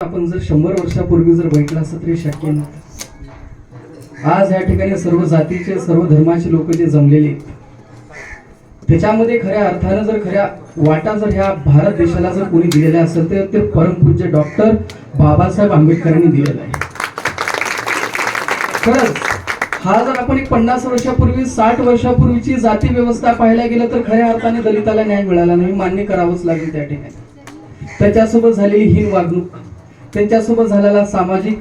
आपण जर शंभर वर्षापूर्वी जर बघितलं असं तरी शक्य नव्हतं आज या ठिकाणी सर्व जातीचे सर्व धर्माचे लोक जे जमलेले त्याच्यामध्ये खऱ्या अर्थानं जर खऱ्या वाटा जर ह्या भारत देशाला जर कोणी दिलेल्या असेल तर ते परमपूज्य डॉक्टर बाबासाहेब आंबेडकरांनी दिलेलं आहे. खरंच हा जर आपण एक पन्नास वर्षापूर्वी साठ वर्षापूर्वीची जाती व्यवस्था पाहायला गेलं तर खऱ्या अर्थाने दलिताला न्याय मिळाला नाही मान्य करावंच लागेल त्या ठिकाणी. त्याच्यासोबत झालेली हीन वागणूक. त्यांच्यासोबत झालेला सामाजिक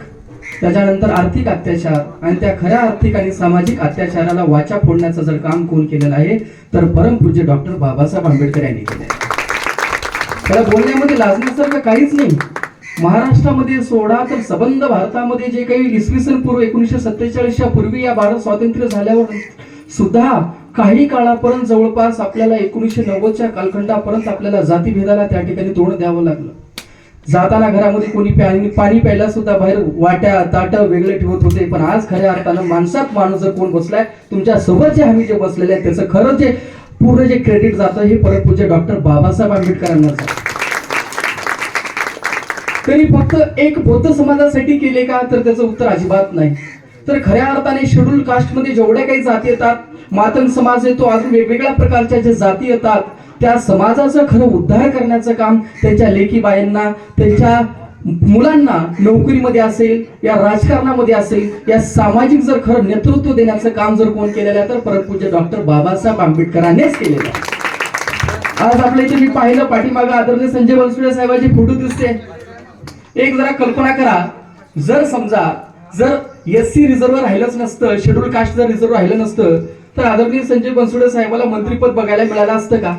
त्याच्यानंतर आर्थिक अत्याचार आणि त्या खऱ्या आर्थिक आणि सामाजिक अत्याचाराला वाचा फोडण्याचं जर काम कोण केलेलं आहे तर परमपूज्य डॉक्टर बाबासाहेब आंबेडकर यांनी केलं आहे. त्याला बोलण्यामध्ये लाजण्यासारखं काहीच नाही. महाराष्ट्रामध्ये सोडा तर सबंध भारतामध्ये जे काही इसवी सन पूर्व एकोणीसशे सत्तेचाळीसच्या पूर्वी या भारत स्वातंत्र्य झाल्यावर सुद्धा काही काळापर्यंत जवळपास आपल्याला एकोणीसशे नव्वदच्या कालखंडापर्यंत आपल्याला जातीभेदाला त्या ठिकाणी तोंड द्यावं लागलं. जाताना घरामध्ये कोणी पाणी पाणी प्यायला सुद्धा बाहेर वाट्या ताट वेगळे ठेवत होते. पण आज खऱ्या अर्थानं माणसात माणूस जर कोण बसलाय तुमच्यासोबत जे आम्ही जे बसलेले आहेत त्याचं खरं जे पूर्ण जे क्रेडिट जातं हे परमपूज्य डॉक्टर बाबासाहेब आंबेडकरांना जातं. त्यांनी फक्त एक बौद्ध समाजासाठी केले का तर त्याचं उत्तर अजिबात नाही. तर खऱ्या अर्थाने शेड्यूल कास्टमध्ये जेवढ्या काही जाती येतात मातंग समाज येतो अजून वेगवेगळ्या प्रकारच्या ज्या जाती येतात त्या समाजाचं खरं उद्धार करण्याचं काम त्यांच्या लेखी बायांना त्यांच्या मुलांना नोकरीमध्ये असेल या राजकारणामध्ये असेल या सामाजिक जर खरं नेतृत्व देण्याचं काम जर कोण केलेलं आहे तर परमपूज्य डॉक्टर बाबासाहेब आंबेडकरांनीच केलेलं आहे. आज आपल्या इथे मी पाहिलं पाठीमागं आदरणीय संजय बनसुडे साहेबांची फोटो दिसते. एक जरा कल्पना करा जर समजा जर एस सी रिझर्व्ह राहिलंच नसतं शेड्यूल कास्ट जर रिझर्व्ह राहिलं नसतं तर आदरणीय संजय बनसोडे साहेबाला मंत्रीपद बघायला मिळालं असतं का?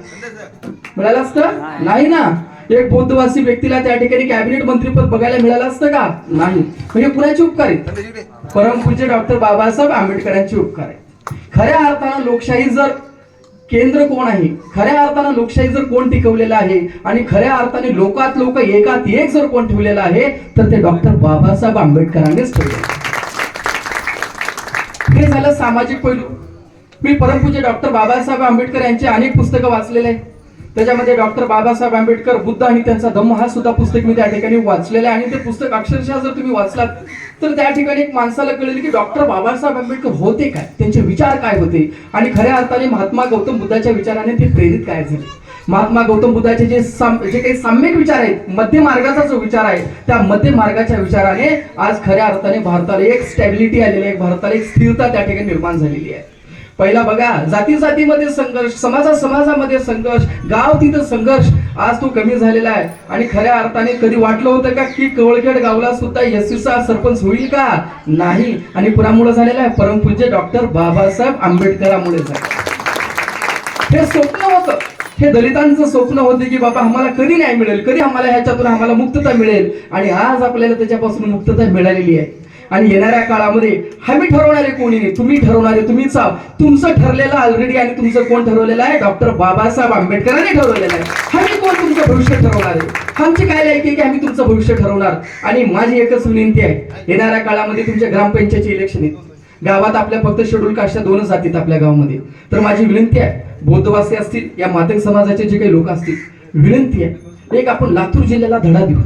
मिळालं असतं? नाही. ना? एक बौद्धवासी व्यक्तीला त्या ठिकाणी कॅबिनेट मंत्रीपद बघायला मिळालं असतं का? नाही. म्हणजे कुणाचे उपकार आहेत? परमपूज्य डॉक्टर बाबासाहेब आंबेडकरांचे उपकार आहेत. खऱ्या अर्थानं लोकशाही जर केंद्र कोण आहे? खऱ्या अर्थानं लोकशाही जर कोण टिकवलेलं आहे? आणि खऱ्या अर्थाने लोकात लोक एकात एक जर कोण ठेवलेलं आहे तर ते डॉक्टर बाबासाहेब आंबेडकरांनीच ठेवले हे झालं सामाजिक पैलू. मी परमपूज्य डॉक्टर बाबासाहेब आंबेडकर यांचे अनेक पुस्तकं वाचलेले आहे त्याच्यामध्ये डॉक्टर बाबासाहेब आंबेडकर बुद्ध आणि त्यांचा धम्म हा सुद्धा पुस्तक मी त्या ठिकाणी वाचलेलं आहे. आणि ते पुस्तक अक्षरशः जर तुम्ही वाचलात तर त्या ठिकाणी एक माणसाला कळेल की डॉक्टर बाबासाहेब आंबेडकर होते काय? त्यांचे विचार काय होते? आणि खऱ्या अर्थाने महात्मा गौतम बुद्धाच्या विचाराने ते प्रेरित काय झाले? महात्मा गौतम बुद्धाचे जे साम- जे काही साम्यक विचार आहेत मध्य मार्गाचा जो विचार आहे त्या मध्य मार्गाच्या विचाराने आज खऱ्या अर्थाने भारताला एक स्टॅबिलिटी आलेली आहे भारताला एक स्थिरता त्या ठिकाणी निर्माण झालेली आहे. पहिला बघा जाती जातीमध्ये संघर्ष समाजा समाजामध्ये संघर्ष गाव तिथं संघर्ष आज तो कमी झालेला आहे. आणि खऱ्या अर्थाने कधी वाटलं होतं का की कवळखेड गावला सुद्धा यशस्वीचा सरपंच होईल का? नाही. आणि कुणामुळे झालेला आहे. परमपूज्य डॉक्टर बाबासाहेब आंबेडकरामुळे झालं. हे स्वप्न होतं. हे दलितांचं स्वप्न होते की बाबा आम्हाला कधी न्याय मिळेल? कधी आम्हाला ह्याच्यातून आम्हाला मुक्तता मिळेल? आणि आज आपल्याला त्याच्यापासून मुक्तता मिळालेली आहे. आणि येणाऱ्या काळामध्ये हमी ठरवणारे कोणी नाही तुम्ही ठरवणारे तुम्हीच आहात. तुमचं ठरलेलं ऑलरेडी आणि तुमचं कोण ठरवलेलं आहे? डॉक्टर बाबासाहेब आंबेडकरांनी ठरवलेलं आहे. हमी कोण तुमचं भविष्य ठरवणार आहे? आमची काय लायकी की आम्ही तुमचं भविष्य ठरवणार? आणि माझी एकच विनंती आहे येणाऱ्या काळामध्ये तुमच्या ग्रामपंचायतचे इलेक्शन आहेत. गावात आपल्या फक्त शेड्यूल कास्टच्या दोनच जातीत आपल्या गावामध्ये. तर माझी विनंती आहे बौद्धवासी असतील या मातंग समाजाचे जे काही लोक असतील विनंती आहे एक आपण लातूर जिल्ह्याला धडा देऊ.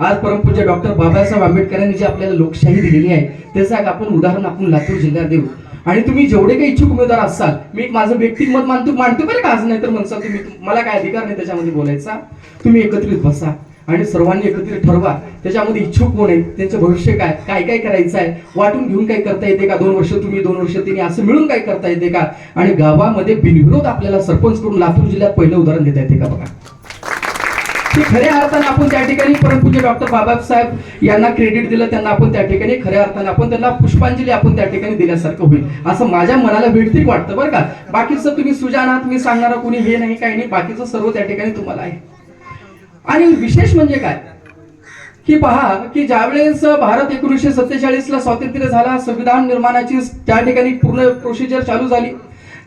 आज परमपूज्य डॉक्टर बाबासाहेब आंबेडकरांनी जी आपल्याला लोकशाही दिलेली आहे त्याचं एक आपण उदाहरण आपण लातूर जिल्ह्यात देऊ. आणि तुम्ही जेवढे काही इच्छुक उमेदवार असाल मी एक माझं व्यक्तिमत मानतो मानतो बरं का आज नाही तर म्हणसाल तुम्ही मला काय अधिकार नाही त्याच्यामध्ये बोलायचा? तुम्ही एकत्रित बसा आणि सर्वांनी एकत्रित ठरवा. त्याच्यामध्ये इच्छुक कोण आहे त्यांचं भविष्य काय? काय काय करायचं आहे? वाटून घेऊन काय करता येते का? दोन वर्ष तुम्ही दोन वर्ष तिने असं मिळून काय करता येते का? आणि गावामध्ये बिनविरोध आपल्याला सरपंच करून लातूर जिल्ह्यात पहिलं उदाहरण देता येते का बघा? की खऱ्या अर्थाने आपण त्या ठिकाणी परमपूज्य डॉक्टर बाबासाहेब यांना क्रेडिट दिलं त्यांना आपण त्या ठिकाणी खऱ्या अर्थाने आपण त्यांना पुष्पांजली आपण त्या ठिकाणी दिल्यासारखं होईल. असं माझ्या मनाला भेटतील वाटतं बरं का. बाकीचं तुम्ही सुजान आहात मी सांगणारा कोणी हे नाही काही नाही बाकीचं सर्व त्या ठिकाणी तुम्हाला आहे. आणि विशेष म्हणजे काय? की पहा की ज्यावेळेस भारत एकोणीसशे सत्तेचाळीस ला स्वातंत्र्य झाला संविधान निर्माणाची त्या ठिकाणी पूर्ण प्रोसिजर चालू झाली.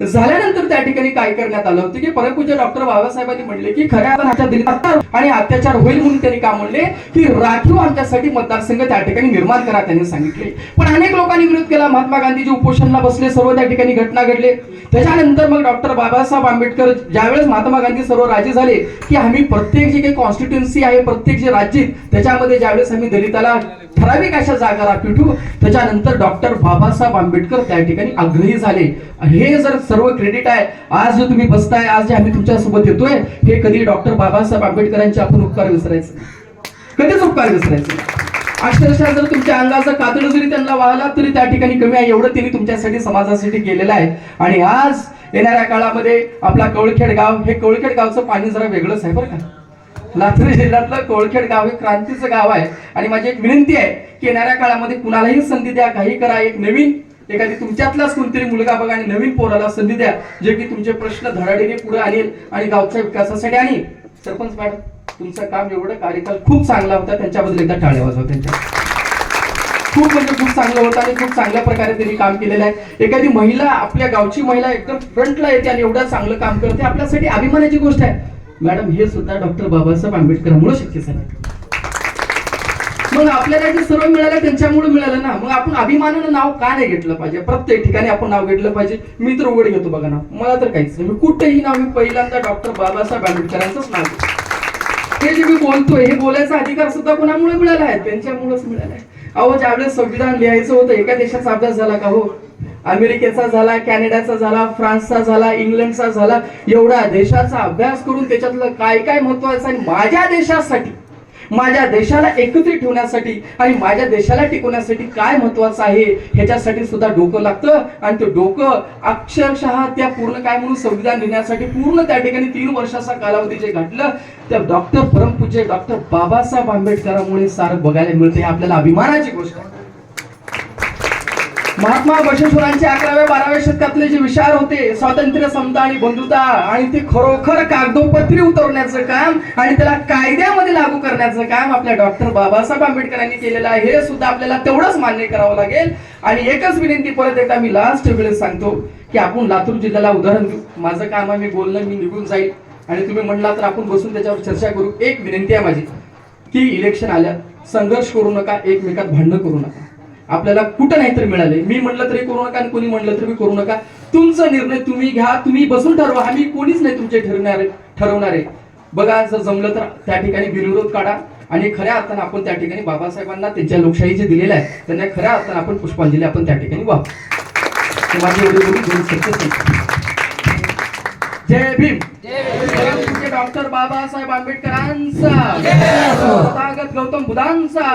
झाल्यानंतर त्या ठिकाणी काय करण्यात आलं होतं की परमपूज्य डॉक्टर बाबासाहेबांनी म्हणले की खऱ्या हातात आमच्या अत्याचार आणि अत्याचार होईल म्हणून त्यांनी काय म्हणले की राखीव आमच्यासाठी मतदारसंघ त्या ठिकाणी निर्माण करा त्यांनी सांगितले. पण अनेक लोकांनी विरोध केला. महात्मा गांधीजी उपोषणला बसले सर्व त्या ठिकाणी घटना घडले. त्याच्यानंतर मग डॉक्टर बाबासाहेब आंबेडकर ज्यावेळेस महात्मा गांधी सर्व राजी झाले की आम्ही प्रत्येक जे काही कॉन्स्टिट्युन्सी आहे प्रत्येक जे राज्य त्याच्यामध्ये ज्यावेळेस आम्ही दलिताला ठराविक अशा जागा राखीव त्याच्यानंतर डॉक्टर बाबासाहेब आंबेडकर त्या ठिकाणी आग्रही झाले. हे जर सर्व क्रेडिट आहे आज जे तुम्ही बसताय आज जे आम्ही तुमच्यासोबत येतोय हे कधी डॉक्टर बाबासाहेब आंबेडकरांचे आपण उपकार विसरायचे? कधीच उपकार विसरायचे? अक्षरशः जर तुमच्या अंगाचा कातड जरी त्यांना वाहला तरी त्या ठिकाणी कमी आहे. एवढं त्यांनी तुमच्यासाठी समाजासाठी केलेलं आहे. आणि आज येणाऱ्या काळामध्ये आपला कवळखेड गाव हे कवळखेड गावचं पाणी जरा वेगळंच आहे बरं का? लातूर जिल्ह्यातलं कोळखेड गाव हे क्रांतीचं गाव आहे. आणि माझी एक विनंती आहे की येणाऱ्या काळामध्ये कुणालाही संधी द्या काही करा. एक नवीन एखादी तुमच्यातलाच कोणतरी मुलगा बघा आणि नवीन पोराला संधी द्या जे की तुमचे प्रश्न धडाडीने पुढे आणेल आणि गावच्या विकासासाठी आणि सरपंच मॅडम तुमचं काम एवढं कार्यकाल खूप चांगला होता त्यांच्याबद्दल एकदा टाळ्या वाजवा त्यांच्या. खूप म्हणजे खूप चांगलं होतं आणि खूप चांगल्या प्रकारे त्यांनी काम केलेलं आहे. एखादी महिला आपल्या गावची महिला एकदम फ्रंटला येते आणि एवढं चांगलं काम करते आपल्यासाठी अभिमानाची गोष्ट आहे. मॅडम हे सुद्धा डॉक्टर बाबासाहेब आंबेडकरांमुळे शक्य झालं. मग आपल्याला जे सर्व मिळालं त्यांच्यामुळे मिळालं ना मग आपण अभिमानानं नाव का नाही घेतलं पाहिजे? प्रत्येक ठिकाणी आपण नाव घेतलं पाहिजे. मी तर उघड घेतो बघा ना. मला तर काहीच नाही. कुठेही नाव मी पहिल्यांदा डॉक्टर बाबासाहेब आंबेडकरांचंच नाव घेतो. हे जे मी बोलतोय हे बोलायचा अधिकार सुद्धा कोणामुळे मिळाला आहे? त्यांच्यामुळेच मिळाला आहे. अहो ज्यावेळेस संविधान लिहायचं होतं एका देशाचा अभ्यास झाला का हो? अमेरिकेचा झाला कॅनडाचा झाला फ्रान्सचा झाला इंग्लंडचा झाला एवढ्या देशाचा अभ्यास करून त्याच्यातलं काय काय महत्वाचं आणि माझ्या देशासाठी माझ्या देशाला एकत्रित ठेवण्यासाठी आणि माझ्या देशाला टिकवण्यासाठी काय महत्वाचं आहे? ह्याच्यासाठी सुद्धा डोकं लागतं. आणि ते डोकं अक्षरशः त्या पूर्ण काय म्हणून संविधान लिहिण्यासाठी पूर्ण त्या ठिकाणी तीन वर्षाचा कालावधी जे घातलं त्या डॉक्टर परमपूज्य डॉक्टर बाबासाहेब आंबेडकरांमुळे सारं बघायला मिळते. हे आपल्याला अभिमानाची गोष्ट आहे. महात्मा बशेश्वरांचे अकराव्या बाराव्या शतकातले जे विचार होते स्वातंत्र्य समता आणि बंधुता आणि ते खरोखर कागदोपत्री उतरवण्याचं काम आणि त्याला कायद्यामध्ये लागू करण्याचं काम आपल्या डॉक्टर बाबासाहेब आंबेडकरांनी केलेलं आहे. हे सुद्धा आपल्याला तेवढंच मान्य करावं लागेल. आणि एकच विनंती परत एकदा मी लास्ट वेळेस सांगतो की आपण लातूर जिल्ह्याला उदाहरण देऊ माझं काम आहे मी बोलणं मी निघून जाईल. आणि तुम्ही म्हणला तर आपण बसून त्याच्यावर चर्चा करू. एक विनंती आहे माझी की इलेक्शन आल्या संघर्ष करू नका एकमेकात भांडणं करू नका. आपल्याला कुठं नाही तर मिळाले? मी म्हणलं तरी करू नका आणि कोणी म्हणलं तरी करू नका. तुमचा निर्णय तुम्ही घ्या तुम्ही बसून ठरवा. आम्ही कोणीच नाही तुमचे ठरवणारे ठरवणारे. बघा जर जमलं तर त्या ठिकाणी बिनविरोध काढा. आणि खऱ्या अर्थानं आपण त्या ठिकाणी बाबासाहेबांना त्यांच्या लोकशाही जे दिलेलं आहे त्यांना खऱ्या अर्थानं आपण पुष्पांजली आपण त्या ठिकाणी वापरू माझी एवढी बोलून. जय भीम. डॉक्टर बाबासाहेब आंबेडकरांचा. गौतम बुधांचा.